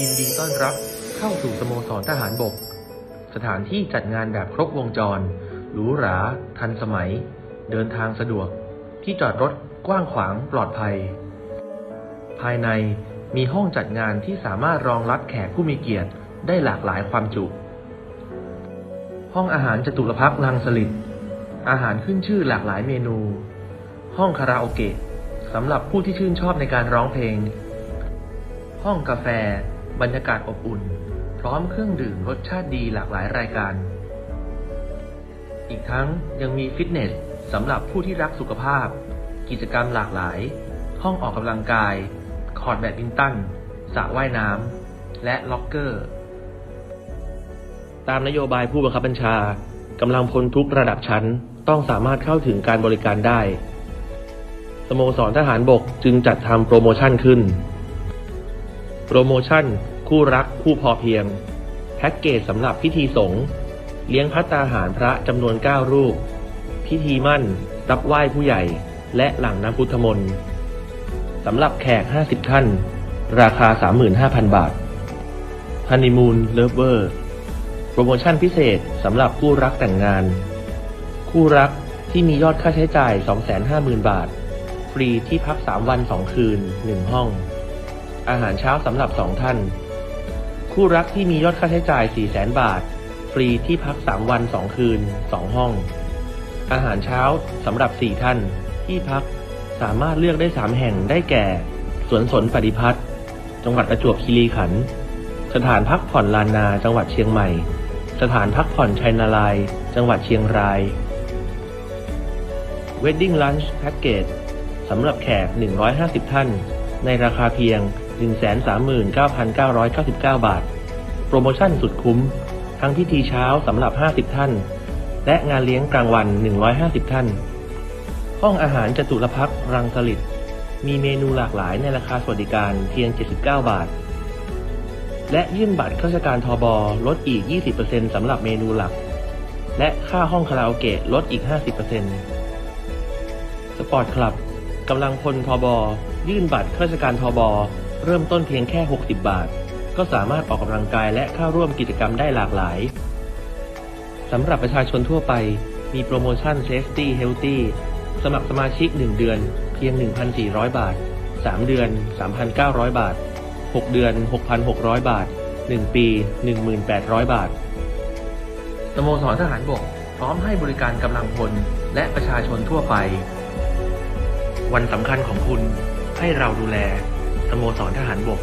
ยินดีต้อนรับเข้าสู่สโมสรทหารบก สถานที่จัดงานแบบครบวงจร หรูหรา ทันสมัย เดินทางสะดวก ที่จอดรถกว้างขวางปลอดภัย ภายในมีห้องจัดงานที่สามารถรองรับแขกผู้มีเกียรติได้หลากหลายความจุ ห้องอาหารจตุรพักษ์ลังสลิดอาหารขึ้นชื่อหลากหลายเมนู ห้องคาราโอเกะสำหรับผู้ที่ชื่นชอบในการร้องเพลง ห้องกาแฟ บรรยากาศอบอุ่น พร้อมเครื่องดื่มรสชาติดีหลากหลายรายการ อีกทั้งยังมีฟิตเนสสำหรับผู้ที่รักสุขภาพ กิจกรรมหลากหลาย ห้องออกกำลังกาย คอร์ดแบดมินตันสระว่ายน้ำและล็อกเกอร์ ตามนโยบายผู้บังคับบัญชากำลังพลทุกระดับชั้นต้องสามารถเข้าถึงการบริการได้ สโมสรทหารบกจึงจัดทำโปรโมชั่นขึ้น โปรโมชั่น คู่รักคู่พอเพียง แพ็กเกจสำหรับพิธีสงฆ์เลี้ยงพัตตาหารพระจำนวน 9 รูป พิธีมั่น รับไหว้ผู้ใหญ่ และหลังน้ำพุทธมนต์สำหรับแขก 50 ท่าน ราคา 35,000 บาทฮันนีมูนเลิฟเวอร์โปรโมชั่นพิเศษสำหรับคู่รักแต่งงาน คู่รักที่มียอดค่าใช้จ่าย 250,000 บาท ฟรีที่พัก 3 วัน 2 คืน 1 ห้อง อาหารเช้าสำหรับ2ท่าน คู่รักที่มียอดค่าใช้จ่าย 400,000 บาท ฟรีที่พัก 3 วัน 2 คืน 2 ห้อง อาหารเช้าสำหรับ 4 ท่าน ที่พักสามารถเลือกได้ 3 แห่งได้แก่ สวนสนปฏิพัฒน์จังหวัดประจวบคีรีขันธ์สถานพักผ่อนลานนาจังหวัดเชียงใหม่ สถานพักผ่อนชัยนาลาย จังหวัดเชียงราย Wedding Lunch Package สำหรับแขก 150 ท่าน ในราคาเพียง 139,999 บาท โปรโมชั่นสุดคุ้ม ทั้งพิธีเช้าสำหรับ 50 ท่าน และงานเลี้ยงกลางวัน 150 ท่าน ห้องอาหารจตุรพักรังสลิดมีเมนูหลากหลายในราคาสวัสดิการเพียง 79 บาท และยื่นบัตรข้าราชการทบลดอีก 20%สำหรับเมนูหลัก และค่าห้องคาราโอเกะลดอีก 50%สปอร์ตคลับกำลังพลทบยื่นบัตรข้าราชการทบ เริ่มต้นเพียงแค่ 60 บาท ก็สามารถออกกำลังกายและเข้าร่วมกิจกรรมได้หลากหลายสำหรับประชาชนทั่วไป มีโปรโมชั่น Safety Healthy สมัครสมาชิก 1 เดือน เพียง 1,400 บาท 3 เดือน 3,900 บาท 6 เดือน 6,600 บาท 1 ปี 1,800 บาท สโมสรทหารบก พร้อมให้บริการกำลังพลและประชาชนทั่วไป วันสำคัญของคุณให้เราดูแล โมสรทหารบก